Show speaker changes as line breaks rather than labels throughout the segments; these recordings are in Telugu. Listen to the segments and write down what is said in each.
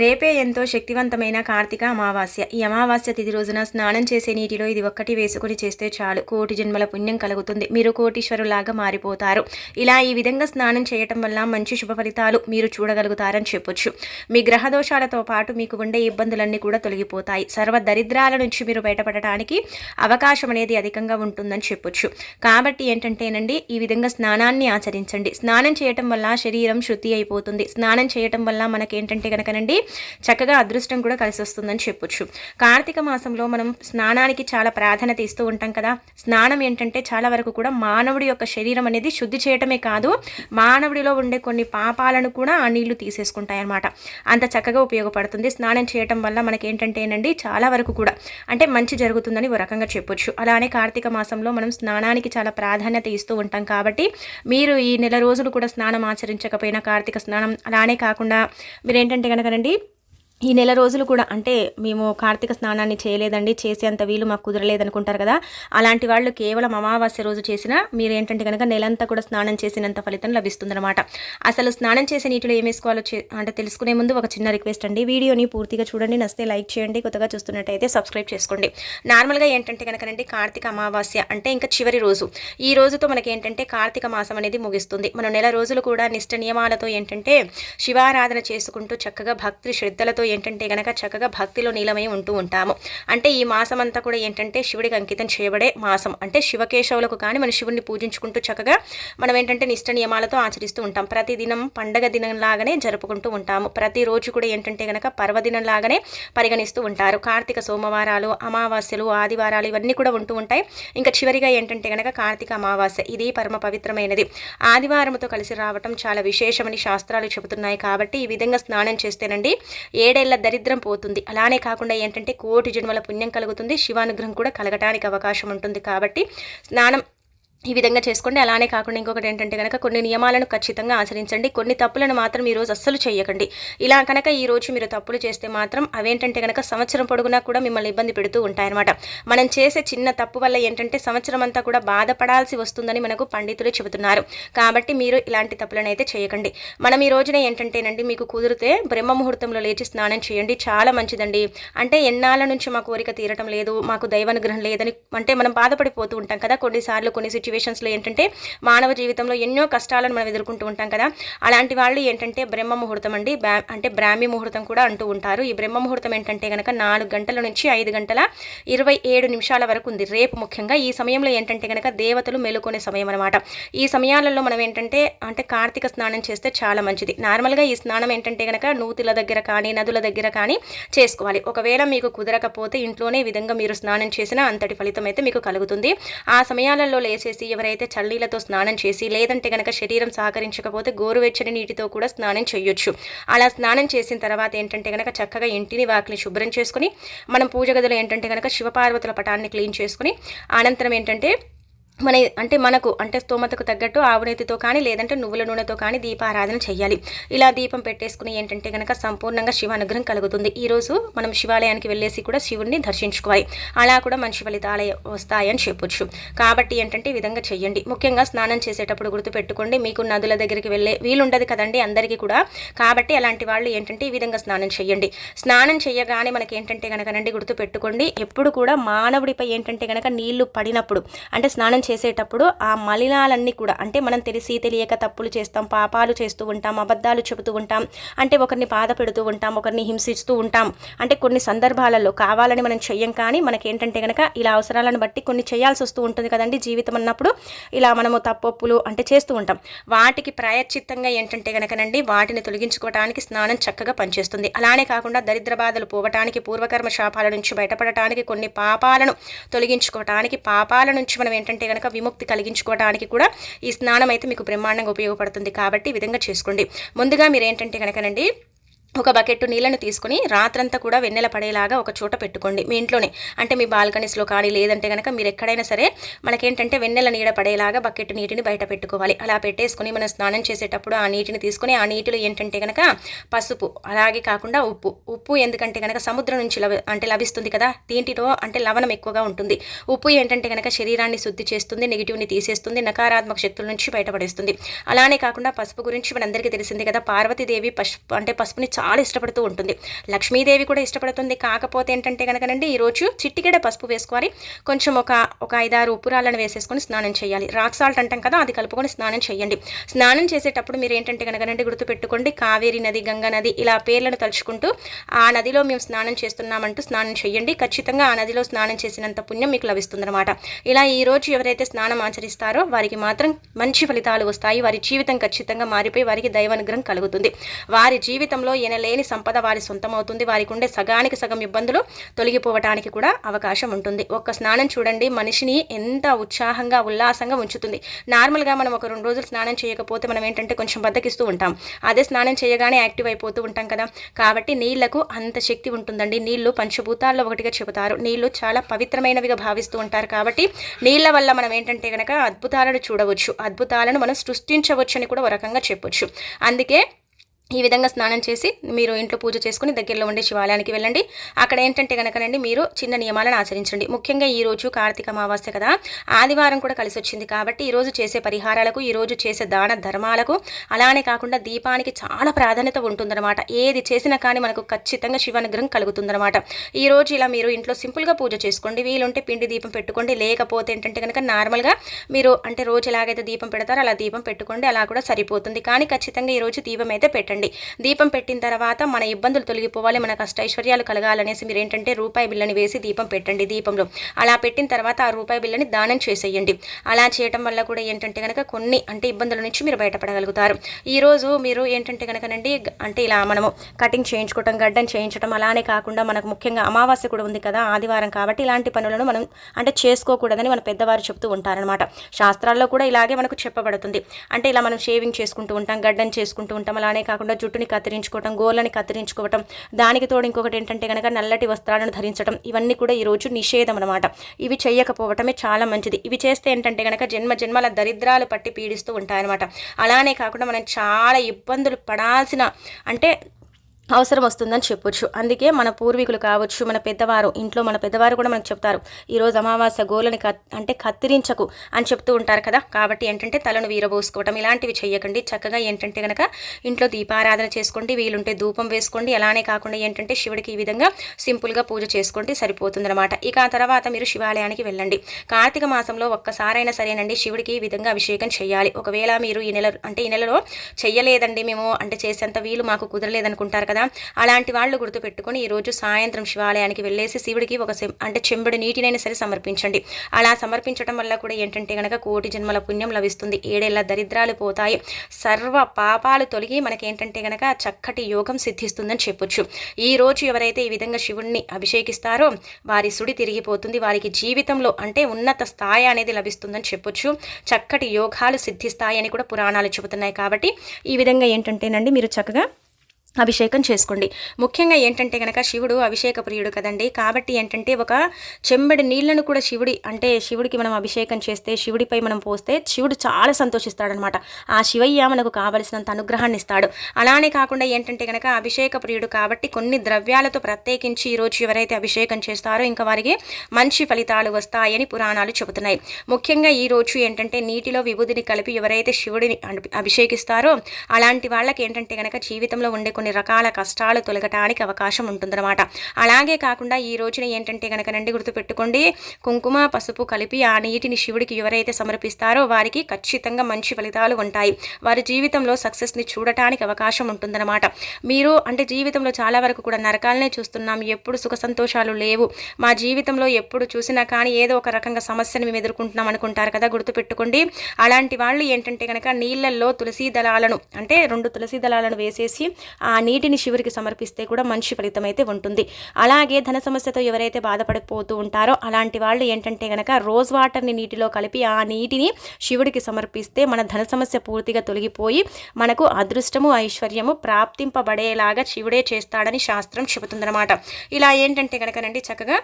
రేపే ఎంతో శక్తివంతమైన కార్తీక అమావాస్య. ఈ అమావాస్య తిథి రోజున స్నానం చేసే నీటిలో ఇది ఒక్కటి వేసుకుని చేస్తే చాలు. కోటి జన్మల పుణ్యం కలుగుతుంది. మీరు కోటీశ్వరులాగా మారిపోతారు. ఇలా ఈ విధంగా స్నానం చేయటం వల్ల మంచి శుభ ఫలితాలు మీరు చూడగలుగుతారని చెప్పొచ్చు. మీ గ్రహ దోషాలతో పాటు మీకు ఉండే ఇబ్బందులన్నీ కూడా తొలగిపోతాయి. సర్వ దరిద్రాల నుంచి మీరు బయటపడటానికి అవకాశం అనేది అధికంగా ఉంటుందని చెప్పొచ్చు. కాబట్టి ఏంటంటేనండి ఈ విధంగా స్నానాన్ని ఆచరించండి. స్నానం చేయటం వల్ల శరీరం శుద్ధి అయిపోతుంది. స్నానం చేయటం వల్ల మనకేంటంటే కనుకనండి చక్కగా అదృష్టం కూడా కలిసి వస్తుందని చెప్పొచ్చు. కార్తీక మాసంలో మనం స్నానానికి చాలా ప్రాధాన్యత ఇస్తూ ఉంటాం కదా. స్నానం ఏంటంటే చాలా వరకు కూడా మానవుడి యొక్క శరీరం అనేది శుద్ధి చేయటమే కాదు మానవుడిలో ఉండే కొన్ని పాపాలను కూడా ఆ నీళ్ళు తీసేసుకుంటాయి అన్నమాట అంత చక్కగా ఉపయోగపడుతుంది. స్నానం చేయటం వల్ల మనకి ఏంటంటేనండి చాలా వరకు కూడా అంటే మంచి జరుగుతుందని ఒక రకంగా చెప్పొచ్చు. అలానే కార్తీక మాసంలో మనం స్నానానికి చాలా ప్రాధాన్యత ఇస్తూ ఉంటాం కాబట్టి మీరు ఈ నెల రోజులు కూడా స్నానం ఆచరించకపోయినా కార్తీక స్నానం అలానే కాకుండా మీరు ఏంటంటే కనుకనండి ఈ నెల రోజులు కూడా అంటే మేము కార్తీక స్నానాన్ని చేయలేదండి చేసేంత వీలు మాకు కుదరలేదనుకుంటారు కదా. అలాంటి వాళ్ళు కేవలం అమావాస్య రోజు చేసినా మీరు ఏంటంటే కనుక నెలంతా కూడా స్నానం చేసినంత ఫలితం లభిస్తుందన్నమాట. అసలు స్నానం చేసే నీటిలో ఏం వేసుకోవాలో అంటే తెలుసుకునే ముందు ఒక చిన్న రిక్వెస్ట్ అండి. వీడియోని పూర్తిగా చూడండి నస్తే లైక్ చేయండి కొత్తగా చూస్తున్నట్టయితే సబ్స్క్రైబ్ చేసుకోండి. నార్మల్గా ఏంటంటే కనుకనండి కార్తీక అమావాస్య అంటే ఇంకా చివరి రోజు. ఈ రోజుతో మనకి ఏంటంటే కార్తీక మాసం అనేది ముగిస్తుంది. మనం నెల రోజులు కూడా నిష్ట నియమాలతో ఏంటంటే శివారాధన చేసుకుంటూ చక్కగా భక్తి శ్రద్ధలతో ఏంటంటే గనక చక్కగా భక్తిలో నీలమై ఉంటూ ఉంటాము. అంటే ఈ మాసం అంతా కూడా ఏంటంటే శివుడికి అంకితం చేయబడే మాసం. అంటే శివకేశవులకు కానీ మన శివుడిని పూజించుకుంటూ చక్కగా మనం ఏంటంటే నిష్ట నియమాలతో ఆచరిస్తూ ఉంటాం. ప్రతిదినం పండగ దినంలాగానే జరుపుకుంటూ ఉంటాము. ప్రతిరోజు కూడా ఏంటంటే గనక పర్వదినం లాగానే పరిగణిస్తూ ఉంటారు. కార్తీక సోమవారాలు అమావాస్యలు ఆదివారాలు ఇవన్నీ కూడా ఉంటూ ఉంటాయి. ఇంకా చివరిగా ఏంటంటే గనక కార్తీక అమావాస్య. ఇది పరమ పవిత్రమైనది. ఆదివారంతో కలిసి రావటం చాలా విశేషమని శాస్త్రాలు చెబుతున్నాయి. కాబట్టి ఈ విధంగా స్నానం చేస్తేనండి ఏ ఏడేళ్ళ దరిద్రం పోతుంది. అలానే కాకుండా ఏంటంటే కోటి జన్మల పుణ్యం కలుగుతుంది. శివానుగ్రహం కూడా కలగటానికి అవకాశం ఉంటుంది కాబట్టి స్నానం ఈ విధంగా చేసుకోండి. అలానే కాకుండా ఇంకొకటి ఏంటంటే కనుక కొన్ని నియమాలను ఖచ్చితంగా ఆచరించండి. కొన్ని తప్పులను మాత్రం ఈ రోజు అస్సలు చేయకండి. ఇలా కనుక ఈరోజు మీరు తప్పులు చేస్తే మాత్రం అవేంటంటే కనుక సంవత్సరం పొడుగునా కూడా మిమ్మల్ని ఇబ్బంది పెడుతూ ఉంటాయన్నమాట. మనం చేసే చిన్న తప్పు వల్ల ఏంటంటే సంవత్సరం అంతా కూడా బాధపడాల్సి వస్తుందని మనకు పండితులు చెబుతున్నారు. కాబట్టి మీరు ఇలాంటి తప్పులను అయితే చేయకండి. మనం ఈ రోజున ఏంటంటేనండి మీకు కుదిరితే బ్రహ్మ ముహూర్తంలో లేచి స్నానం చేయండి. చాలా మంచిదండి. అంటే ఎన్నాళ్ళ నుంచి మా కోరిక తీరటం లేదు మాకు దైవానుగ్రహం లేదని అంటే మనం బాధపడిపోతూ ఉంటాం కదా. కొన్నిసార్లు కొన్ని సిచ్యువేషన్స్లో ఏంటంటే మానవ జీవితంలో ఎన్నో కష్టాలను మనం ఎదుర్కొంటూ ఉంటాం కదా. అలాంటి వాళ్ళు ఏంటంటే బ్రహ్మ ముహూర్తం అండి. అంటే బ్రాహ్మీ ముహూర్తం కూడా అంటూ ఉంటారు. ఈ బ్రహ్మ ముహూర్తం ఏంటంటే కనుక నాలుగు గంటల నుంచి ఐదు గంటల ఇరవై ఏడు నిమిషాల వరకు ఉంది. రేపు ముఖ్యంగా ఈ సమయంలో ఏంటంటే కనుక దేవతలు మెలుకునే సమయం అనమాట ఈ సమయాలలో మనం ఏంటంటే అంటే కార్తీక స్నానం చేస్తే చాలా మంచిది. నార్మల్గా ఈ స్నానం ఏంటంటే కనుక నూతుల దగ్గర కానీ నదుల దగ్గర కానీ చేసుకోవాలి. ఒకవేళ మీకు కుదరకపోతే ఇంట్లోనే విధంగా మీరు స్నానం చేసినా అంతటి ఫలితం అయితే మీకు కలుగుతుంది. ఆ సమయాలలో లేచేసి ఎవరైతే చల్లీలతో స్నానం చేసి లేదంటే కనుక శరీరం సహకరించకపోతే గోరువెచ్చని నీటితో కూడా స్నానం చేయొచ్చు అలా స్నానం చేసిన తర్వాత ఏంటంటే కనుక చక్కగా ఇంటిని వాకిని శుభ్రం చేసుకుని మనం పూజ గదిలో ఏంటంటే కనుక శివపార్వతుల పటాన్ని క్లీన్ చేసుకుని అనంతరం ఏంటంటే మన అంటే మనకు అంటే స్తోమతకు తగ్గట్టు ఆవునేతితో కానీ లేదంటే నువ్వుల నూనెతో కానీ దీపారాధన చేయాలి ఇలా దీపం పెట్టేసుకుని ఏంటంటే కనుక సంపూర్ణంగా శివానుగ్రహం కలుగుతుంది. ఈరోజు మనం శివాలయానికి వెళ్ళేసి కూడా శివుడిని దర్శించుకోవాలి. అలా కూడా మంచి ఫలితాలు వస్తాయని చెప్పొచ్చు. కాబట్టి ఏంటంటే ఈ విధంగా చేయండి ముఖ్యంగా స్నానం చేసేటప్పుడు గుర్తుపెట్టుకోండి. మీకు నదుల దగ్గరికి వెళ్ళే వీలుండదు కదండి అందరికీ కూడా. కాబట్టి అలాంటి వాళ్ళు ఏంటంటే ఈ విధంగా స్నానం చేయండి స్నానం చేయగానే మనకి ఏంటంటే కనుకనండి గుర్తుపెట్టుకోండి. ఎప్పుడు కూడా మానవుడిపై ఏంటంటే కనుక నీళ్ళు పడినప్పుడు అంటే స్నానం చేసేటప్పుడు ఆ మలినాలన్నీ కూడా అంటే మనం తెలిసి తెలియక తప్పులు చేస్తాం పాపాలు చేస్తూ ఉంటాం అబద్ధాలు చెబుతూ ఉంటాం అంటే ఒకరిని బాధ పెడుతూ ఉంటాం ఒకరిని హింసిస్తూ ఉంటాం. అంటే కొన్ని సందర్భాలలో కావాలని మనం చెయ్యం కానీ మనకి ఏంటంటే కనుక ఇలా అవసరాలను బట్టి కొన్ని చేయాల్సి వస్తూ ఉంటుంది కదండి జీవితం అన్నప్పుడు. ఇలా మనము తప్పొప్పులు అంటే చేస్తూ ఉంటాం. వాటికి ప్రాయశ్చిత్తంగా ఏంటంటే కనుకనండి వాటిని తొలగించుకోవడానికి స్నానం చక్కగా పనిచేస్తుంది. అలానే కాకుండా దరిద్ర బాధలు పోవటానికి పూర్వకర్మ శాపాల నుంచి బయటపడటానికి కొన్ని పాపాలను తొలగించుకోవటానికి పాపాల నుంచి మనం ఏంటంటే కనుక విముక్తి కలిగించుకోవడానికి కూడా ఈ స్నానం అయితే మీకు బ్రహ్మాండంగా ఉపయోగపడుతుంది కాబట్టి ఈ విధంగా చేసుకోండి. ముందుగా మీరు ఏంటంటే కనుకనండి ఒక బకెట్టు నీళ్ళను తీసుకుని రాత్రంతా కూడా వెన్నెల పడేలాగా ఒక చోట పెట్టుకోండి మీ ఇంట్లోనే. అంటే మీ బాల్కనీస్లో కానీ లేదంటే కనుక మీరు ఎక్కడైనా సరే మనకేంటంటే వెన్నెల నీడ పడేలాగా బకెట్ నీటిని బయట పెట్టుకోవాలి. అలా పెట్టేసుకుని మనం స్నానం చేసేటప్పుడు ఆ నీటిని తీసుకుని ఆ నీటిలో ఏంటంటే కనుక పసుపు అలాగే కాకుండా ఉప్పు. ఉప్పు ఎందుకంటే కనుక సముద్రం నుంచి లభి అంటే లభిస్తుంది కదా దీంటిలో అంటే లవణం ఎక్కువగా ఉంటుంది. ఉప్పు ఏంటంటే కనుక శరీరాన్ని శుద్ధి చేస్తుంది నెగిటివ్ని తీసేస్తుంది నకారాత్మక శక్తుల నుంచి బయటపడేస్తుంది. అలానే కాకుండా పసుపు గురించి మనందరికీ తెలిసింది కదా పార్వతీదేవి పసుపు అంటే పసుపుని చాలా ఇష్టపడుతూ ఉంటుంది. లక్ష్మీదేవి కూడా ఇష్టపడుతుంది. కాకపోతే ఏంటంటే కనుకనండి ఈరోజు చిట్టిగడ పసుపు వేసుకోవాలి కొంచెం ఒక ఒక ఐదారు ఉప్పురాలను వేసేసుకొని స్నానం చేయాలి. రాక్ సాల్ట్ అంటాం కదా అది కలుపుకొని స్నానం చేయండి. స్నానం చేసేటప్పుడు మీరు ఏంటంటే కనుకనండి గుర్తుపెట్టుకోండి కావేరి నది గంగా నది ఇలా పేర్లను తలుచుకుంటూ ఆ నదిలో మేము స్నానం చేస్తున్నామంటూ స్నానం చేయండి. ఖచ్చితంగా ఆ నదిలో స్నానం చేసినంత పుణ్యం మీకు లభిస్తుందన్నమాట. ఇలా ఈ రోజు ఎవరైతే స్నానం ఆచరిస్తారో వారికి మాత్రం మంచి ఫలితాలు వస్తాయి. వారి జీవితం ఖచ్చితంగా మారిపోయి వారికి దైవానుగ్రహం కలుగుతుంది. వారి జీవితంలో లేని సంపద వారి సొంతమవుతుంది. వారికి ఉండే సగానికి సగం ఇబ్బందులు తొలగిపోవటానికి కూడా అవకాశం ఉంటుంది. ఒక్క స్నానం చూడండి. మనిషిని ఎంత ఉత్సాహంగా ఉల్లాసంగా ఉంచుతుంది. నార్మల్గా మనం ఒక రెండు రోజులు స్నానం చేయకపోతే మనం ఏంటంటే కొంచెం బద్దకిస్తూ ఉంటాం. అదే స్నానం చేయగానే యాక్టివ్ అయిపోతూ ఉంటాం కదా. కాబట్టి నీళ్ళకు అంత శక్తి ఉంటుందండి. నీళ్ళు పంచభూతాల్లో ఒకటిగా చెబుతారు. నీళ్ళు చాలా పవిత్రమైనవిగా భావిస్తూ ఉంటారు కాబట్టి నీళ్ళ వల్ల మనం ఏంటంటే కనుక అద్భుతాలను చూడవచ్చు. అద్భుతాలను మనం సృష్టించవచ్చు అని కూడా ఒక రకంగా చెప్పొచ్చు. అందుకే ఈ విధంగా స్నానం చేసి మీరు ఇంట్లో పూజ చేసుకుని దగ్గరలో ఉండే శివాలయానికి వెళ్ళండి. అక్కడ ఏంటంటే కనుకనండి మీరు చిన్న నియమాలను ఆచరించండి. ముఖ్యంగా ఈ రోజు కార్తీక అమావాస్య కదా. ఆదివారం కూడా కలిసి వచ్చింది కాబట్టి ఈరోజు చేసే పరిహారాలకు ఈరోజు చేసే దాన ధర్మాలకు అలానే కాకుండా దీపానికి చాలా ప్రాధాన్యత ఉంటుందన్నమాట. ఏది చేసినా కానీ మనకు ఖచ్చితంగా శివానుగ్రహం కలుగుతుందన్నమాట. ఈ రోజు ఇలా మీరు ఇంట్లో సింపుల్గా పూజ చేసుకోండి. వీలుంటే పిండి దీపం పెట్టుకోండి. లేకపోతే ఏంటంటే కనుక నార్మల్గా మీరు అంటే రోజు ఎలాగైతే దీపం పెడతారో అలా దీపం పెట్టుకోండి. అలా కూడా సరిపోతుంది. కానీ ఖచ్చితంగా ఈరోజు దీపం అయితే పెట్టండి. పెట్టండి దీపం పెట్టిన తర్వాత మన ఇబ్బందులు తొలగిపోవాలి మనకు అష్టైశ్వర్యాలు కలగాలనేసి మీరు ఏంటంటే రూపాయి బిల్లని వేసి దీపం పెట్టండి దీపంలో. అలా పెట్టిన తర్వాత ఆ రూపాయి బిల్లని దానం చేసేయండి. అలా చేయటం వల్ల కూడా ఏంటంటే కనుక కొన్ని అంటే ఇబ్బందుల నుంచి మీరు బయటపడగలుగుతారు. ఈరోజు మీరు ఏంటంటే కనుకనండి అంటే ఇలా మనము కటింగ్ చేయించుకోవటం గడ్డం చేయించడం అలానే కాకుండా మనకు ముఖ్యంగా అమావాస్య కూడా ఉంది కదా ఆదివారం కాబట్టి ఇలాంటి పనులను మనం అంటే చేసుకోకూడదని మన పెద్దవారు చెప్తూ ఉంటారనమాట శాస్త్రాల్లో కూడా ఇలాగే మనకు చెప్పబడుతుంది. అంటే ఇలా మనం షేవింగ్ చేసుకుంటూ ఉంటాం గడ్డం చేసుకుంటూ ఉంటాం అలానే కాకుండా కాకుండా జుట్టుని కత్తిరించుకోవటం గోళ్ళని కత్తిరించుకోవటం దానికి తోడు ఇంకొకటి ఏంటంటే కనుక నల్లటి వస్త్రాలను ధరించడం ఇవన్నీ కూడా ఈరోజు నిషేధం అనమాట ఇవి చేయకపోవటమే చాలా మంచిది. ఇవి చేస్తే ఏంటంటే కనుక జన్మ జన్మల దరిద్రాలు పట్టి పీడిస్తూ ఉంటాయన్నమాట. అలానే కాకుండా మనం చాలా ఇబ్బందులు పడాల్సిన అంటే అవసరం వస్తుందని చెప్పొచ్చు. అందుకే మన పూర్వీకులు కావచ్చు మన పెద్దవారు ఇంట్లో మన పెద్దవారు కూడా మనకు చెప్తారు. ఈరోజు అమావాస్య గోలని అంటే కత్తిరించకు అని చెప్తూ ఉంటారు కదా. కాబట్టి ఏంటంటే తలను వీరబోసుకోవటం ఇలాంటివి చేయకండి చక్కగా ఏంటంటే కనుక ఇంట్లో దీపారాధన చేసుకోండి వీలుంటే ధూపం వేసుకోండి. అలానే కాకుండా ఏంటంటే శివుడికి ఈ విధంగా సింపుల్గా పూజ చేసుకోండి సరిపోతుందన్నమాట. ఇక ఆ తర్వాత మీరు శివాలయానికి వెళ్ళండి. కార్తీక మాసంలో ఒక్కసారైనా సరేనండి శివుడికి ఈ విధంగా అభిషేకం చేయాలి ఒకవేళ మీరు ఈ నెల అంటే ఈ నెలలో చెయ్యలేదండి మేము అంటే చేసేంత వీలు మాకు కుదరలేదనుకుంటారు కదా. అలాంటి వాళ్ళు గుర్తుపెట్టుకొని ఈరోజు సాయంత్రం శివాలయానికి వెళ్ళేసి శివుడికి ఒక అంటే చెంబుడు నీటినైనా సరే సమర్పించండి. అలా సమర్పించడం వల్ల కూడా ఏంటంటే కనుక కోటి జన్మల పుణ్యం లభిస్తుంది. ఏడేళ్ళ దరిద్రాలు పోతాయి. సర్వ పాపాలు తొలగి మనకేంటంటే కనుక చక్కటి యోగం సిద్ధిస్తుందని చెప్పొచ్చు. ఈ రోజు ఎవరైతే ఈ విధంగా శివుణ్ణి అభిషేకిస్తారో వారి సుడి తిరిగిపోతుంది. వారికి జీవితంలో అంటే ఉన్నత స్థాయి అనేది లభిస్తుందని చెప్పొచ్చు. చక్కటి యోగాలు సిద్ధిస్తాయని కూడా పురాణాలు చెబుతున్నాయి. కాబట్టి ఈ విధంగా ఏంటంటేనండి మీరు చక్కగా అభిషేకం చేసుకోండి. ముఖ్యంగా ఏంటంటే కనుక శివుడు అభిషేక ప్రియుడు కదండి. కాబట్టి ఏంటంటే ఒక చెంబడి నీళ్ళను కూడా శివుడి అంటే శివుడికి మనం అభిషేకం చేస్తే శివుడిపై మనం పోస్తే శివుడు చాలా సంతోషిస్తాడనమాట. ఆ శివయ్య మనకు కావలసినంత అనుగ్రహాన్ని ఇస్తాడు. అలానే కాకుండా ఏంటంటే కనుక అభిషేక ప్రియుడు కాబట్టి కొన్ని ద్రవ్యాలతో ప్రత్యేకించి ఈరోజు ఎవరైతే అభిషేకం చేస్తారో ఇంకా వారికి మంచి ఫలితాలు వస్తాయని పురాణాలు చెబుతున్నాయి. ముఖ్యంగా ఈ రోజు ఏంటంటే నీటిలో విభూదిని కలిపి ఎవరైతే శివుడిని అభిషేకిస్తారో అలాంటి వాళ్ళకి ఏంటంటే కనుక జీవితంలో ఉండే కొన్ని రకాల కష్టాలు తొలగటానికి అవకాశం ఉంటుందన్నమాట. అలాగే కాకుండా ఈ రోజున ఏంటంటే కనుక నండి గుర్తుపెట్టుకోండి కుంకుమ పసుపు కలిపి ఆ నీటిని శివుడికి ఎవరైతే సమర్పిస్తారో వారికి ఖచ్చితంగా మంచి ఫలితాలు ఉంటాయి. వారి జీవితంలో సక్సెస్ని చూడటానికి అవకాశం ఉంటుందన్నమాట. మీరు అంటే జీవితంలో చాలా వరకు కూడా నరకాలనే చూస్తున్నాం ఎప్పుడు సుఖ సంతోషాలు లేవు. మా జీవితంలో ఎప్పుడు చూసినా కానీ ఏదో ఒక రకంగా సమస్యను మేము ఎదుర్కొంటున్నాం అనుకుంటారు కదా గుర్తుపెట్టుకోండి. అలాంటి వాళ్ళు ఏంటంటే కనుక నీళ్ళల్లో తులసీ దళాలను అంటే రెండు తులసీ దళాలను వేసేసి ఆ ఆ నీటిని శివుడికి సమర్పిస్తే కూడా మంచి ఫలితం అయితే ఉంటుంది. అలాగే ధన సమస్యతో ఎవరైతే బాధపడిపోతూ ఉంటారో అలాంటి వాళ్ళు ఏంటంటే కనుక రోజ్ వాటర్ని నీటిలో కలిపి ఆ నీటిని శివుడికి సమర్పిస్తే మన ధన సమస్య పూర్తిగా తొలగిపోయి మనకు అదృష్టము ఐశ్వర్యము ప్రాప్తింపబడేలాగా శివుడే చేస్తాడని శాస్త్రం చెబుతుందన్నమాట. ఇలా ఏంటంటే కనుకనండి చక్కగా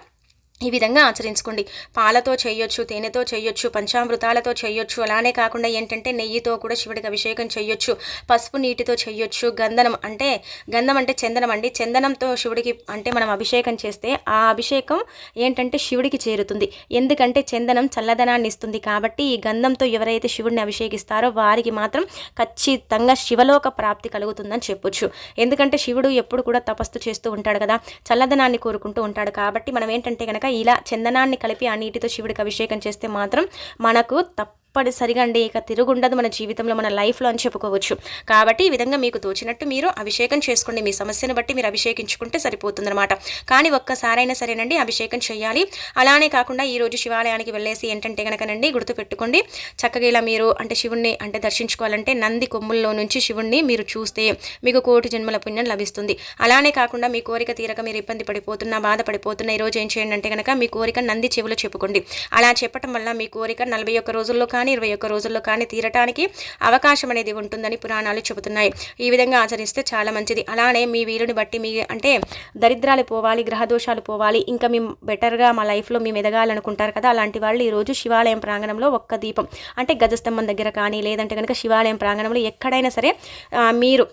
ఈ విధంగా ఆచరించుకోండి. పాలతో చేయొచ్చు తేనెతో చేయొచ్చు పంచామృతాలతో చేయొచ్చు. అలానే కాకుండా ఏంటంటే నెయ్యితో కూడా శివుడికి అభిషేకం చేయొచ్చు. పసుపు నీటితో చేయొచ్చు. గంధనం అంటే గంధం అంటే చందనం అండి. చందనంతో శివుడికి అంటే మనం అభిషేకం చేస్తే ఆ అభిషేకం ఏంటంటే శివుడికి చేరుతుంది. ఎందుకంటే చందనం చల్లదనాన్ని ఇస్తుంది కాబట్టి ఈ గంధంతో ఎవరైతే శివుడిని అభిషేకిస్తారో వారికి మాత్రం ఖచ్చితంగా శివలోక ప్రాప్తి కలుగుతుందని చెప్పొచ్చు. ఎందుకంటే శివుడు ఎప్పుడు కూడా తపస్సు చేస్తూ ఉంటాడు కదా. చల్లదనాన్ని కోరుకుంటూ ఉంటాడు కాబట్టి మనం ఏంటంటే కనుక ఇలా చందనాన్ని కలిపి ఆ నీటితో శివుడికి అభిషేకం చేస్తే మాత్రం మనకు తప్ప తప్పనిసరిగా అండి. ఇక తిరుగుండదు మన జీవితంలో మన లైఫ్లో అని చెప్పుకోవచ్చు. కాబట్టి ఈ విధంగా మీకు తోచినట్టు మీరు అభిషేకం చేసుకోండి. మీ సమస్యను బట్టి మీరు అభిషేకించుకుంటే సరిపోతుందన్నమాట. కానీ ఒక్కసారైనా సరేనండి అభిషేకం చేయాలి. అలానే కాకుండా ఈరోజు శివాలయానికి వెళ్ళేసి ఏంటంటే కనుకనండి గుర్తుపెట్టుకోండి. చక్కగా ఇలా మీరు అంటే శివుణ్ణి అంటే దర్శించుకోవాలంటే నంది కొమ్ముల్లో నుంచి శివుణ్ణి మీరు చూస్తే మీకు కోటి జన్మల పుణ్యం లభిస్తుంది. అలానే కాకుండా మీ కోరిక తీరక మీరు ఇబ్బంది పడిపోతున్నా బాధపడిపోతున్నా ఈరోజు ఏం చేయండి అంటే కనుక మీ కోరిక నంది చెవిలో చెప్పుకోండి. అలా చెప్పటం వల్ల మీ కోరిక నలభై ఒక్క రోజుల్లో కానీ ఇరవై ఒక్క రోజుల్లో కానీ తీరటానికి అవకాశం అనేది ఉంటుందని పురాణాలు చెబుతున్నాయి. ఈ విధంగా ఆచరిస్తే చాలా మంచిది. అలానే మీ వీలుని బట్టి మీ అంటే దరిద్రాలు పోవాలి గ్రహదోషాలు పోవాలి ఇంకా మేము బెటర్గా మా లైఫ్లో మేము ఎదగాలనుకుంటారు కదా అలాంటి వాళ్ళు ఈరోజు శివాలయం ప్రాంగణంలో ఒక్క దీపం అంటే గజస్తంభం దగ్గర కానీ లేదంటే కనుక శివాలయం ప్రాంగణంలో ఎక్కడైనా సరే మీరు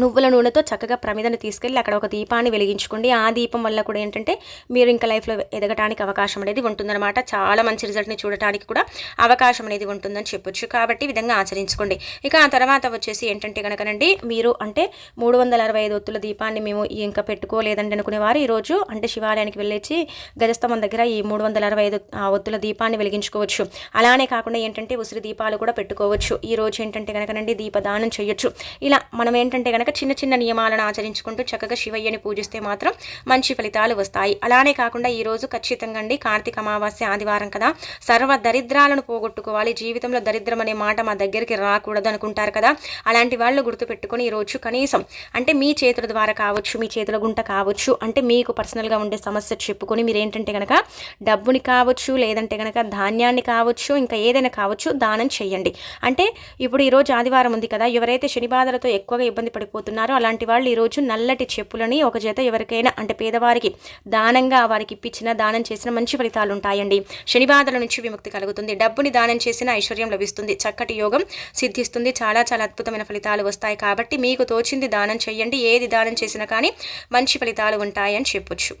నువ్వుల నూనెతో చక్కగా ప్రమిదను తీసుకెళ్ళి అక్కడ ఒక దీపాన్ని వెలిగించుకోండి. ఆ దీపం వల్ల కూడా ఏంటంటే మీరు ఇంకా లైఫ్లో ఎదగటానికి అవకాశం అనేది ఉంటుందన్నమాట. చాలా మంచి రిజల్ట్ని చూడటానికి కూడా అవకాశం అనేది ఉంటుందని చెప్పొచ్చు. కాబట్టి విధంగా ఆచరించుకోండి. ఇక ఆ తర్వాత వచ్చేసి ఏంటంటే కనుకనండి మీరు అంటే మూడు వందల అరవై ఐదు ఒత్తుల దీపాన్ని మేము ఇంకా పెట్టుకోలేదండి అనుకునేవారు. ఈరోజు అంటే శివాలయానికి వెళ్ళేసి గజస్తంభం దగ్గర ఈ మూడు వందల అరవై ఐదు ఒత్తుల దీపాన్ని వెలిగించుకోవచ్చు. అలానే కాకుండా ఏంటంటే ఉసిరి దీపాలు కూడా పెట్టుకోవచ్చు. ఈ రోజు ఏంటంటే కనుకనండి దీపదానం చేయొచ్చు. ఇలా మనం ఏంటంటే కనుక చిన్న చిన్న నియమాలను ఆచరించుకుంటూ చక్కగా శివయ్యని పూజిస్తే మాత్రం మంచి ఫలితాలు వస్తాయి. అలానే కాకుండా ఈరోజు ఖచ్చితంగా అండి కార్తీక అమావాస్య ఆదివారం కదా. సర్వ దరిద్రాలను పోగొట్టుకోవాలి. జీవితంలో దరిద్రం అనే మాట మా దగ్గరికి రాకూడదు అనుకుంటారు కదా. అలాంటి వాళ్ళు గుర్తుపెట్టుకొని ఈరోజు కనీసం అంటే మీ చేతుల ద్వారా కావచ్చు మీ చేతుల గుంట కావచ్చు అంటే మీకు పర్సనల్గా ఉండే సమస్య చెప్పుకొని మీరు ఏంటంటే కనుక డబ్బుని కావచ్చు లేదంటే కనుక ధాన్యాన్ని కావచ్చు ఇంకా ఏదైనా కావచ్చు దానం చేయండి. అంటే ఇప్పుడు ఈరోజు ఆదివారం ఉంది కదా. ఎవరైతే శని బాధలతో ఎక్కువగా ఇబ్బంది పడి పడిపోతున్నారు అలాంటి వాళ్ళు ఈరోజు నల్లటి చెప్పులని ఒక చేత ఎవరికైనా అంటే పేదవారికి దానంగా వారికి ఇప్పించిన దానం చేసిన మంచి ఫలితాలు ఉంటాయండి. శని బాధల నుంచి విముక్తి కలుగుతుంది. డబ్బుని దానం చేసిన ఐశ్వర్యం లభిస్తుంది. చక్కటి యోగం సిద్ధిస్తుంది. చాలా చాలా అద్భుతమైన ఫలితాలు వస్తాయి కాబట్టి మీకు తోచింది దానం చేయండి. ఏది దానం చేసినా కానీ మంచి ఫలితాలు ఉంటాయని చెప్పొచ్చు.